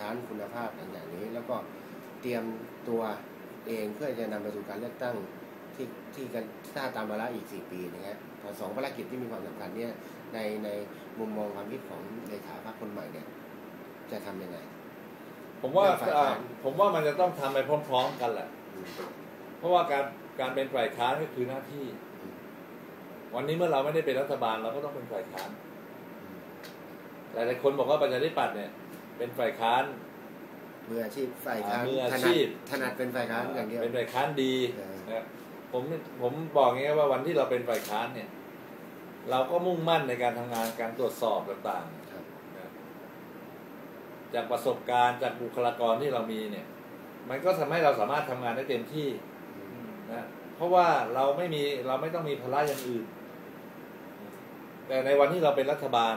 ค้านคุณภาพอย่างนี้ แล้วก็เตรียมตัวเองเพื่อจะนำไปสู่การเลือกตั้งที่ที่กันถ้าตามวาระอีก 4 ปีนะฮะพอสองภารกิจที่มีความสำคัญเนี่ยในในมุมมองความคิดของเลขาพรรคคนใหม่เนี่ยจะทำยังไง ผมว่าเรื่องฝ่ายค้านอ่าผมว่ามันจะต้องทำไปพร้อมๆกันแหละ อืมเพราะว่าการการเป็นฝ่ายค้านก็คือหน้าที่ อืมวันนี้เมื่อเราไม่ได้เป็นรัฐบาลเราก็ต้องเป็นฝ่ายค้านอืมหลายๆคนบอกว่าประชาธิปัตย์เนี่ย เป็นฝ่ายค้านมืออาชีพฝ่ายค้านมืออาถชีนัดพถนัดเป็นฝ่ายค้านอย่างเดียวเป็นฝ่ายค้านดีเออนะผมผมบอกงี้ว่าวันที่เราเป็นฝ่ายค้านเนี่ย เราก็มุ่งมั่นในการทำงานการตรวจสอบต่างๆครับนะจากประสบการณ์จากบุคลากรที่เรามีเนี่ย มันก็ทำให้เราสามารถทำงานได้เต็มที่อืมนะเพราะว่าเราไม่มีเราไม่ต้องมีภาระอย่างอื่น แต่ในวันที่เราเป็นรัฐบาล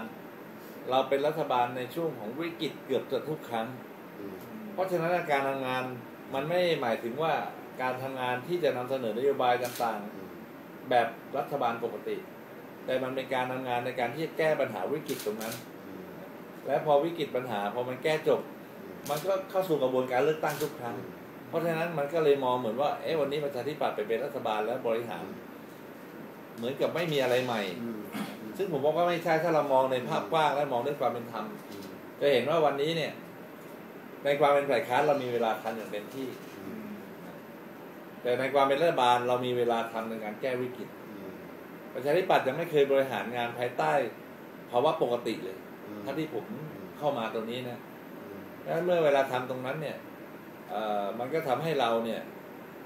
เราเป็นรัฐบาลในช่วงของวิกฤตเกือบจะทุกครั้ง เพราะฉะนั้นการทำงานมันไม่หมายถึงว่าการทำงานที่จะนำเสนอนโยบายต่างๆ แบบรัฐบาลปกติ แต่มันเป็นการทำงานในการที่จะแก้ปัญหาวิกฤตตรงนั้น และพอวิกฤตปัญหาพอมันแก้จบ มันก็เข้าสู่กระบวนการเลือกตั้งทุกครั้ง เพราะฉะนั้นมันก็เลยมองเหมือนว่าเอ๊ะวันนี้ประชาธิปัตย์ไปเป็นรัฐบาลแล้วบริหาร เหมือนกับไม่มีอะไรใหม่ ซึ่งผมบอกว่าไม่ใช่ถ้าเรามองในภาพกว้างและมองด้วยความเป็นธรรมจะเห็นว่าวันนี้เนี่ย ในความเป็นฝ่ายค้านเรามีเวลาทำอย่างเต็มที่ แต่ในความเป็นรัฐบาลเรามีเวลาทำในการแก้วิกฤตประชาธิปัตย์ยังไม่เคยบริหารงานภายใต้ภาวะปกติเลยถ้าที่ผมเข้ามาตรงนี้นะอืมดังนั้นเมื่อเวลาทำตรงนั้นเนี่ยมันก็ทำให้เราเนี่ย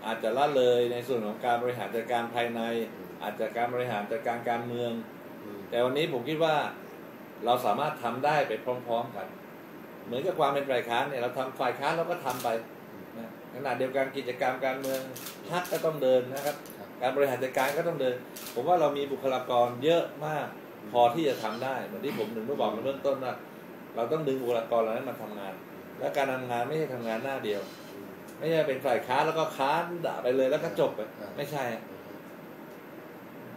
อาจจะละเลยในส่วนของการบริหารจัดการภายใน อาจจะการบริหารจัดการการเมือง แต่วันนี้ผมคิดว่าเราสามารถทำได้ไปพร้อม ๆ กัน เหมือนกับความเป็นฝ่ายค้านเนี่ยเราทำฝ่ายค้านเราก็ทำไปนะขณะเดียวกันกิจกรรมการเมืองพักก็ต้องเดินนะครับ การบริหารจัดการก็ต้องเดิน ผมว่าเรามีบุคลากรเยอะมากพอที่จะทำได้เหมือนที่ผมถึงได้บอกในเบื้องต้นว่าเราต้องดึงบุคลากรเหล่านั้นมาทำงาน และการทำงานไม่ใช่ทำงานหน้าเดียว ไม่ใช่เป็นฝ่ายค้านแล้วก็ค้านด่าไปเลยแล้วก็จบไปไม่ใช่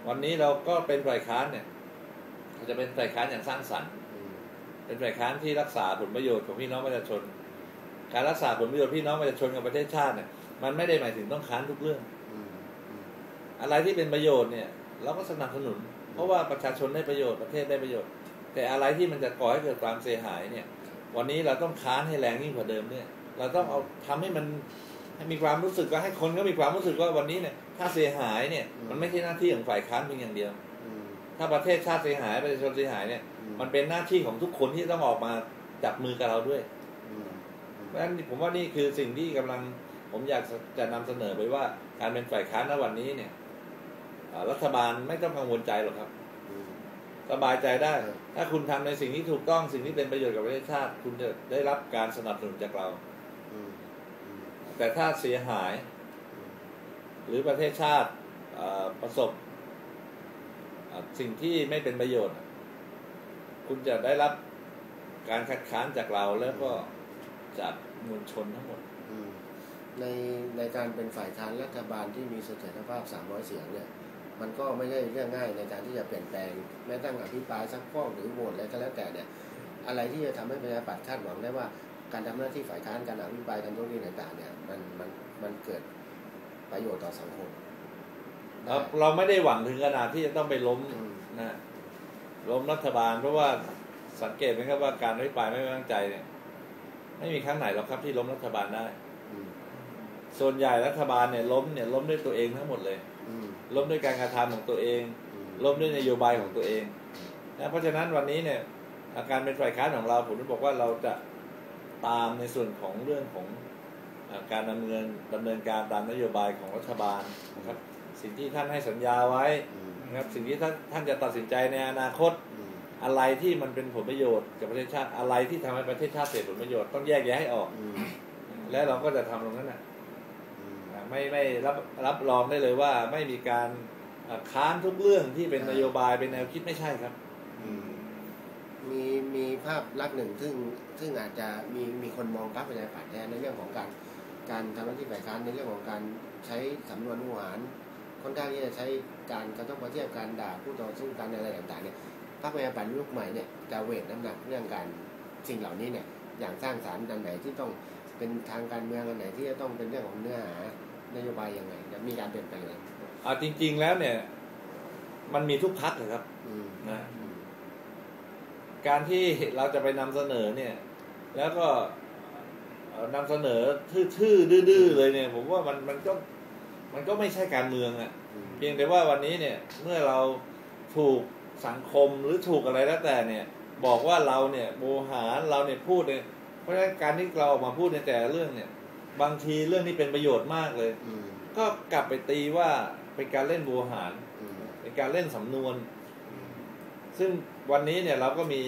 วันนี้เราก็เป็นฝ่ายค้านเนี่ย จะเป็นฝ่ายค้านอย่างสร้างสรรค์อืมเป็นฝ่ายค้านที่รักษาผลประโยชน์ของพี่น้องประชาชน การรักษาผลประโยชน์พี่น้องประชาชนกับประเทศชาติเนี่ยมันไม่ได้หมายถึงต้องค้านทุกเรื่องอืมอืมอะไรที่เป็นประโยชน์เนี่ย เราก็สนับสนุน เพราะว่าประชาชนได้ประโยชน์ประเทศได้ประโยชน์ แต่อะไรที่มันจะก่อให้เกิดความเสียหายเนี่ย วันนี้เราต้องค้านให้แรงยิ่งกว่าเดิมเนี่ย เราต้องเอาทำให้มันให้มีความรู้สึกว่าให้คนก็มีความรู้สึกว่าวันนี้เนี่ย ถ้าเสียหายเนี่ย มันไม่ใช่หน้าที่ของฝ่ายค้านเพียงอย่างเดียวอืม ถ้าประเทศชาติเสียหายประชาชนเสียหายเนี่ยอืมันเป็นหน้าที่ของทุกคนที่ต้องออกมาจับมือกับเราด้วยอืมเพราะฉะนั้นผมว่านี่คือสิ่งที่กำลังผมอยากจะนำเสนอไปว่าการเป็นฝ่ายค้านณวันนี้เนี่ยอ่ารัฐบาลไม่ต้องกังวลใจหรอกครับอืมสบายใจได้เออถ้าคุณทำในสิ่งที่ถูกต้องสิ่งที่เป็นประโยชน์กับประเทศชาติ คุณจะได้รับการสนับสนุนจากเราอืมอืมแต่ถ้าเสียหาย หรือประเทศชาติเอ่อประสบเอ่อ สิ่งที่ไม่เป็นประโยชน์ คุณจะได้รับการคัดค้านจากเราแล้วก็จากมวลชนทั้งหมดมในในการเป็นฝ่ายค้านรัฐบาลที่มีเสถียรภาพ 300 เสียงเนี่ย มันก็ไม่ใช่เรื่องง่ายในการที่จะเปลี่ยนแปลง แม้ตั้งอภิปรายซักฟอหรือโหวตอะไรก็แล้วแต่เนี่ย อะไรที่จะทำให้ประชาธิปัตย์คาดหวังได้ว่า การทำหน้าที่ฝ่ายค้านการอภิปรายการโต้เถียงต่างๆเนี่ยมันมันมันเกิดประโยชน์ต่อสังคม เราเราไม่ได้หวังถึงขนาดที่จะต้องไปล้มอืมนะล้มรัฐบาล เพราะว่าสังเกตไหมครับว่าการอภิปรายไม่ไว้วางใจเนี่ย ไม่มีครั้งไหนหรอกครับที่ล้มรัฐบาลได้อืมส่วนใหญ่รัฐบาลเนี่ยล้มเนี่ยล้มด้วยตัวเองทั้งหมดเลยอืมล้มด้วยการกระทำของตัวเองอืมล้มด้วยนโยบายของตัวเองนะเพราะฉะนั้นวันนี้เนี่ย อาการเป็นฝ่ายค้านของเราผมจะบอกว่าเราจะตามในส่วนของเรื่องของอาการดำเนินดำเนินการตามนโยบายของรัฐบาลนะครับ สิ่งที่ท่านให้สัญญาไว้อืมนะครับสิ่งที่ท่านท่านจะตัดสินใจในอนาคตอืมอะไรที่มันเป็นผลประโยชน์กับประเทศชาติอะไรที่ทำให้ประเทศชาติเสียผลประโยชน์ต้องแยกแยะให้ออกอืมและเราก็จะทำตรงนั้นนะอืมอ่าไม่ไม่รับรับรองได้เลยว่าไม่มีการอ่าค้านทุกเรื่องที่เป็นอ่านนโยบายเป็นแนวคิดไม่ใช่ครับอืมมีมีภาพลักษณ์หนึ่งซึ่งซึ่งอาจจะมีมีคนมองพรรคประชาธิปัตย์แทนในเรื่องของการการทำหน้าที่ฝ่ายค้านในเรื่องของการใช้สำนวนหวาน ค่อนข้างที่จะใช้การกระทบกระเทียบการด่าผู้ต่อสู้กันอะไรต่างๆเนี่ยพรรคประชาธิปัตย์ยุคใหม่เนี่ยจะเวทน้ำหนักเรื่องการสิ่งเหล่านี้เนี่ยอย่างสร้างสรรค์อันไหนที่ต้องเป็นทางการเมืองอันไหนที่จะต้องเป็นเรื่องของเนื้อหานโยบายยังไงจะมีการเปลี่ยนแปลงอะไรอ่าจริง ๆแล้วเนี่ย มันมีทุกพักเลยครับอืมนะอืมการที่เราจะไปนำเสนอเนี่ย แล้วก็เอ่อนำเสนอทื่อๆดื้อๆเลยเนี่ย ผมว่ามันมันก็ มันก็ไม่ใช่การเมืองอะ่ะอืมเพียงแต่ว่าวันนี้เนี่ยเมื่อเราถูกสังคมหรือถูกอะไรแล้วแต่เนี่ย บอกว่าเราเนี่ยโมหารเราเนี่ยพูดเนี่ยเพราะฉะนั้นการที่เราออกมาพูดในแต่ละเรื่องเนี่ย บางทีเรื่องนี้เป็นประโยชน์มากเลยอืมก็กลับไปตีว่าเป็นการเล่นโวหารอืมเป็นการเล่นสำนวน ซึ่งวันนี้เนี่ยเราก็มี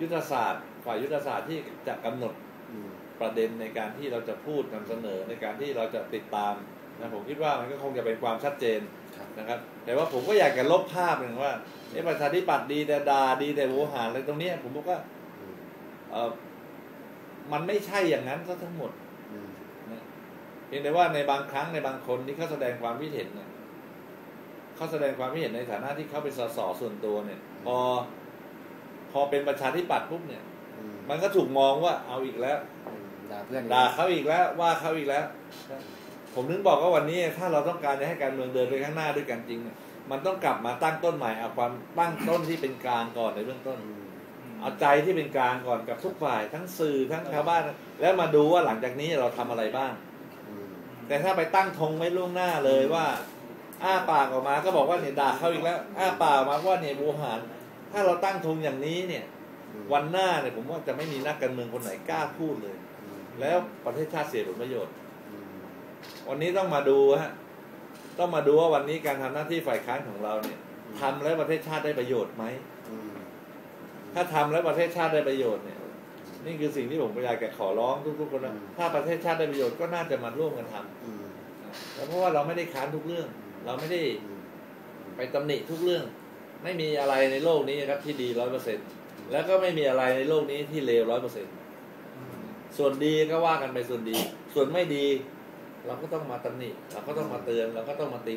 ยุทธศาสตร์ฝ่ายยุทธศาสตร์ที่จะกำหนดอืมประเด็นในการที่เราจะพูดนำเสนอในการที่เราจะติดตาม นะผมคิดว่ามันก็คงจะเป็นความชัดเจนครับนะครับ แต่ว่าผมก็อยากจะลบภาพหนึ่งว่าเอ๊ะประชาธิปัตย์ดีแต่ดาดีแต่โวหารอะไรตรงเนี้ย ผมบอกว่าอืมเออมันไม่ใช่อย่างนั้นซะทั้งหมดอืมนะเพียงแต่ว่าในบางครั้งในบางคนที่เขาแสดงความคิดเห็นเนี่ยเขาแสดงความคิดเห็นในฐานะที่เขาเป็นสสส่วนตัวเนี่ย พอ พอเป็นประชาธิปัตย์ปุ๊บเนี่ยอืมมันก็ถูกมองว่าเอาอีกแล้วอืมด่าเพื่อนด่าเขาอีกแล้ว ว่าเขาอีกแล้ว ผมถึงบอกว่าวันนี้ถ้าเราต้องการจะให้การเมืองเดินไปข้างหน้าด้วยกันจริงเนี่ยมันต้องกลับมาตั้งต้นใหม่เอาความตั้งต้นที่เป็นกลางก่อนในเบื้องต้นอืมเอาใจที่เป็นกลางก่อนกับทุกฝ่าย ทั้งสื่อทั้งชาวบ้าน แล้วมาดูว่าหลังจากนี้เราทำอะไรบ้างอืมแต่ถ้าไปตั้งธงไว้ล่วงหน้าเลยว่า อ้าปากออกมาก็บอกว่าเนี่ยด่าเขาอีกแล้ว อ้าปากออกมาว่าเนี่ยบูหารถ้าเราตั้งธงอย่างนี้เนี่ยอืมวันหน้าเนี่ยผมว่าจะไม่มีนักการเมืองคนไหนกล้าพูดเลยอืมแล้วประเทศชาติเสียผลประโยชน์อืม วันนี้ต้องมาดูฮะต้องมาดูว่าวันนี้การทำหน้าที่ฝ่ายค้านของเราเนี่ยทำแล้วประเทศชาติได้ประโยชน์ไหมอืมถ้าทำแล้วประเทศชาติได้ประโยชน์เนี่ย นี่คือสิ่งที่ผมอยากจะขอร้องทุกๆคนนะถ้าประเทศชาติได้ประโยชน์ก็น่าจะมาร่วมกันทำอืมแล้วเพราะว่าเราไม่ได้ค้านทุกเรื่อง เราไม่ได้อืมไปตำหนิทุกเรื่อง ไม่มีอะไรในโลกนี้นะครับที่ดีร้อยเปอร์เซ็นแล้วก็ไม่มีอะไรในโลกนี้ที่เลวร้อยเปอร์เซ็นส่วนดีก็ว่ากันไปส่วนดี ส่วนไม่ดี เราก็ต้องมาตำหนิเราก็ต้องมาเตือน เราก็ต้องมาตี